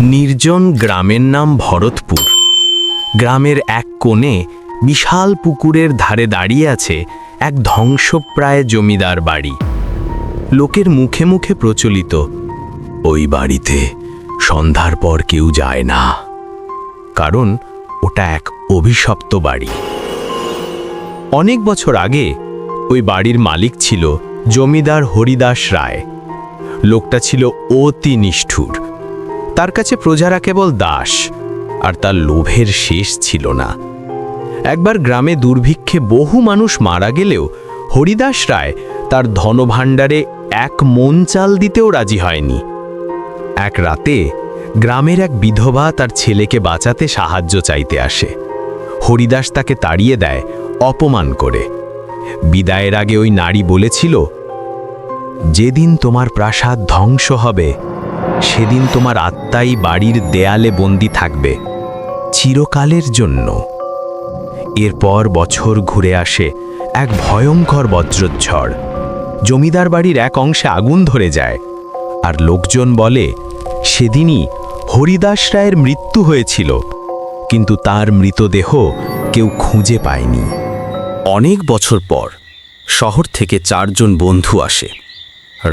নির্জন গ্রামের নাম ভরতপুর। গ্রামের এক কোণে বিশাল পুকুরের ধারে দাঁড়িয়ে আছে এক ধ্বংসপ্রায় জমিদার বাড়ি। লোকের মুখে মুখে প্রচলিত, ওই বাড়িতে সন্ধ্যার পর কেউ যায় না। কারণ ওটা এক অভিশপ্ত বাড়ি। অনেক বছর আগে ওই বাড়ির মালিক ছিল জমিদার হরিদাস রায়। লোকটা ছিল অতি নিষ্ঠুর। তার কাছে প্রজারা কেবল দাস, আর তার লোভের শেষ ছিল না। একবার গ্রামে দুর্ভিক্ষে বহু মানুষ মারা গেলেও হরিদাস রায় তার ধনভাণ্ডারে এক মন চাল দিতেও রাজি হয়নি। এক রাতে গ্রামের এক বিধবা তার ছেলেকে বাঁচাতে সাহায্য চাইতে আসে। হরিদাস তাকে তাড়িয়ে দেয় অপমান করে। বিদায়ের আগে ওই নারী বলেছিল, যেদিন তোমার প্রাসাদ ধ্বংস হবে সেদিন তোমার আত্মাই বাড়ির দেয়ালে বন্দি থাকবে, চিরকালের জন্য। এরপর বছর ঘুরে আসে এক ভয়ঙ্কর বজ্রঝড় জমিদার বাড়ির এক অংশে আগুন ধরে যায়, আর লোকজন বলে, সেদিনই হরিদাস রায়ের মৃত্যু হয়েছিল, কিন্তু তার মৃতদেহ কেউ খুঁজে পায়নি। অনেক বছর পর শহর থেকে চারজন বন্ধু আসে,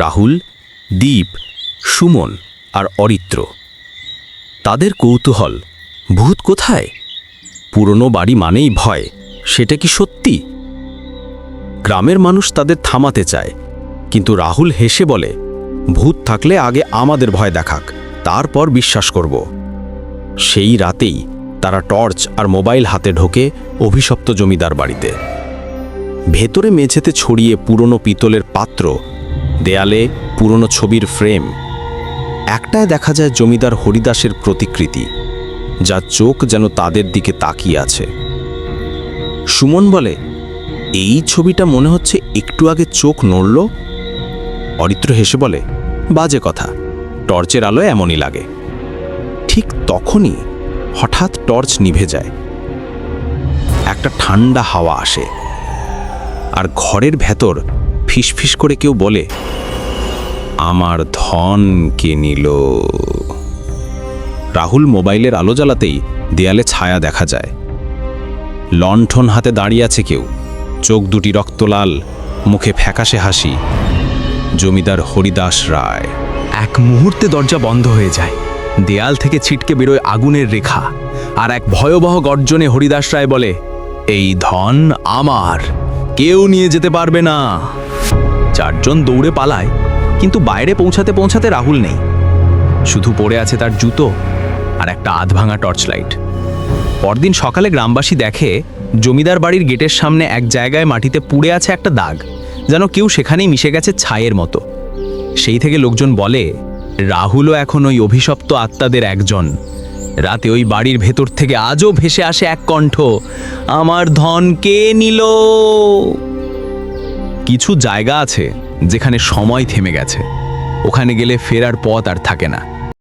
রাহুল, দীপ, সুমন। আর অরিত্র। তাদের কৌতূহল, ভূত কোথায়? পুরনো বাড়ি মানেই ভয়, সেটা কি সত্যি? গ্রামের মানুষ তাদের থামাতে চায়, কিন্তু রাহুল হেসে বলে, ভূত থাকলে আগে আমাদের ভয় দেখাক, তারপর বিশ্বাস করব। সেই রাতেই তারা টর্চ আর মোবাইল হাতে ঢোকে অভিশপ্ত জমিদার বাড়িতে। ভেতরে মেঝেতে ছড়িয়ে পুরনো পিতলের পাত্র, দেয়ালে পুরনো ছবির ফ্রেম একটায় দেখা যায় জমিদার হরিদাসের প্রতিকৃতি, যা চোখ যেন তাদের দিকে তাকিয়ে আছে। সুমন বলে, এই ছবিটা মনে হচ্ছে একটু আগে চোখ নড়ল? অরিত্র হেসে বলে, বাজে কথা, টর্চের আলো এমনই লাগে। ঠিক তখনই হঠাৎ টর্চ নিভে যায়। একটা ঠান্ডা হাওয়া আসে, আর ঘরের ভেতর ফিসফিস করে কেউ বলে আমার ধন কে নিল? রাহুল মোবাইলের আলো জ্বালাতেই দেয়ালে ছায়া দেখা যায়। লণ্ঠন হাতে দাঁড়িয়ে আছে কেউ। চোখ দুটি রক্তলাল, মুখে ফ্যাকাশে হাসি। জমিদার হরিদাস রায়। এক মুহূর্তে দরজা বন্ধ হয়ে যায়। দেয়াল থেকে ছিটকে বেরোয় আগুনের রেখা। আর এক ভয়াবহ গর্জনে হরিদাস রায় বলে, এই ধন আমার। কেউ নিয়ে যেতে পারবে না। চারজন দৌড়ে পালায়। কিন্তু বাইরে পৌঁছাতে পৌঁছাতে রাহুল নেই। শুধু পড়ে আছে তার জুতো আর একটা আধ ভাঙা টর্চ লাইট পরদিন সকালে গ্রামবাসী দেখে জমিদার বাড়ির গেটের সামনে এক জায়গায় মাটিতে পুড়ে আছে একটা দাগ, যেন কেউ সেখানেই মিশে গেছে ছায়ের মতো। সেই থেকে লোকজন বলে, রাহুলও এখন ওই অভিশপ্ত আত্মাদের একজন। রাতে ওই বাড়ির ভেতর থেকে আজও ভেসে আসে এক কণ্ঠ, আমার ধন কে নিল? কিছু জায়গা আছে যেখানে সময় থেমে গেছে। ওখানে গেলে ফেরার পথ আর থাকে না।